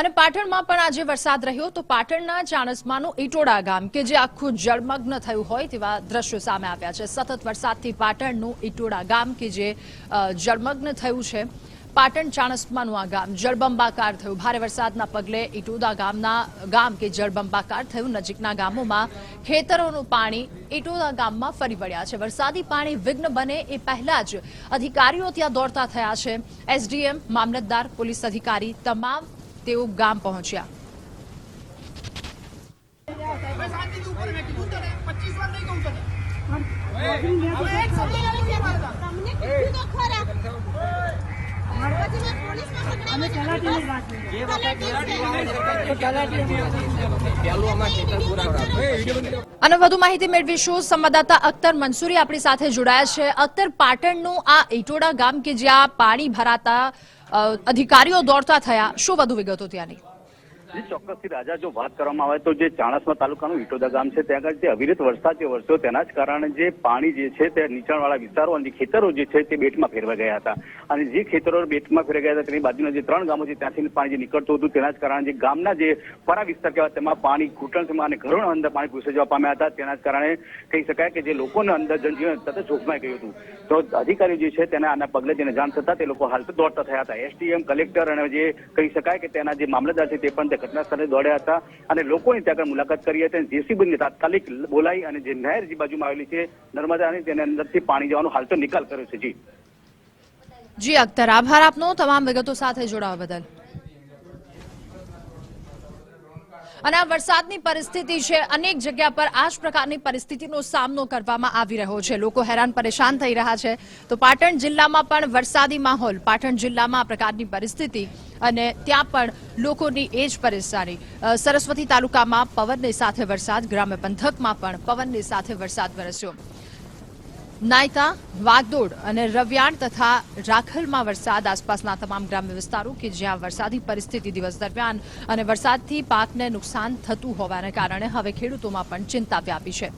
અને પાટણમાં પણ આજે વરસાદ રહ્યો તો પાટણના ચાણસમાનું ઈટોડા ગામ કે જે આખું જળમગ્ન થયું હોય તેવા દ્રશ્યો સામે આવ્યા છે. સતત વરસાદથી પાટણનું ઈટોડા ગામ કે જે જળમગ્ન થયું છે. પાટણ ચાણસમાનું આ ગામ જળબંબાકાર થયું. ભારે વરસાદના પગલે ઈટોદા ગામના, ગામ કે જળબંબાકાર થયું. નજીકના ગામોમાં ખેતરોનું પાણી ઈટોદા ગામમાં ફરી વળ્યા છે. વરસાદી પાણી વિઘ્ન બને એ પહેલા જ અધિકારીઓ ત્યાં દોડતા થયા છે. એસડીએમ, મામલતદાર, પોલીસ અધિકારી, તમામ તેઓ ગામ પહોંચ્યા પહેલું અમારે અને વધુ માહિતી મેળવીશું સંવાદદાતા અખ્તર મંસૂરી આપણી સાથે જોડાયા છે. અખ્તર, પાટણનું આ ઈટોડા ગામ કે જ્યાં પાણી ભરાતા અધિકારીઓ દોડતા થયા, શું વધુ વિગતો ત્યાંની? ચોક્કસથી રાજા જો વાત કરવામાં આવે તો જે ચાણસ્મા તાલુકાનું ઈટોદા ગામ છે, ત્યાં આગળ જે અવિરત વરસાદ જે વરસ્યો તેના જ કારણે જે પાણી જે છે તે નીચાણવાળા વિસ્તારો અને ખેતરો જે છે તે બેટમાં ફેરવાઈ ગયા હતા. અને જે ખેતરો બેટમાં ફેરવાઈ ગયા હતા તેની બાજુના જે ત્રણ ગામો છે ત્યાંથી પાણી જે નીકળતું હતું તેના જ કારણે જે ગામના જે પરા વિસ્તાર કહેવાય તેમાં પાણી ઘૂંટણમાં અને ઘરોના અંદર પાણી ઘૂસી જવા પામ્યા હતા. તેના જ કારણે કહી શકાય કે જે લોકોના અંદર જનજીવન તરત જોખમાઈ ગયું હતું. તો અધિકારીઓ જે છે તેના આના પગલે જેને જાણ થતા તે લોકો હાલ તો દોડતા થયા હતા. એસડીએમ કલેક્ટર અને જે કહી શકાય કે તેના જે મામલતદાર છે તે પણ તે ઘટના સ્થળે દોડ્યા હતા અને લોકોની ત્યાં મુલાકાત કરી હતી. અને જેસીબીને તાત્કાલિક બોલાવી અને જે નહેર જે બાજુમાં આવેલી છે નર્મદાની તેના અંદરથી પાણી જવાનો હાલ તો નિકાલ કર્યો છે. જી. જી, અખ્તર. આભાર આપનો. તમામ વિગતો સાથે જોડાવા બદલ. અને આ વરસાદની પરિસ્થિતિ છે, અનેક જગ્યા પર આ જ પ્રકારની પરિસ્થિતિનો સામનો કરવામાં આવી રહ્યો છે. લોકો હેરાન પરેશાન થઈ રહ્યા છે. તો પાટણ જિલ્લામાં પણ વરસાદી માહોલ, પાટણ જિલ્લામાં આ પ્રકારની પરિસ્થિતિ અને ત્યાં પણ લોકોની એ જ પરેશાની સરસ્વતી તાલુકામાં પવનની સાથે વરસાદ, ગ્રામ્ય પંથકમાં પણ પવનની સાથે વરસાદ વરસ્યો. નાયતા વાગદોડ અને રવિયાણ તથા રાખલમાં વરસાદ. આસપાસના તમામ ગ્રામ્ય વિસ્તારો કે જ્યાં વરસાદી પરિસ્થિતિ દિવસ દરમિયાન અને વરસાદથી પાકને નુકસાન થતું હોવાને કારણે હવે ખેડૂતોમાં પણ ચિંતા વ્યાપી છે.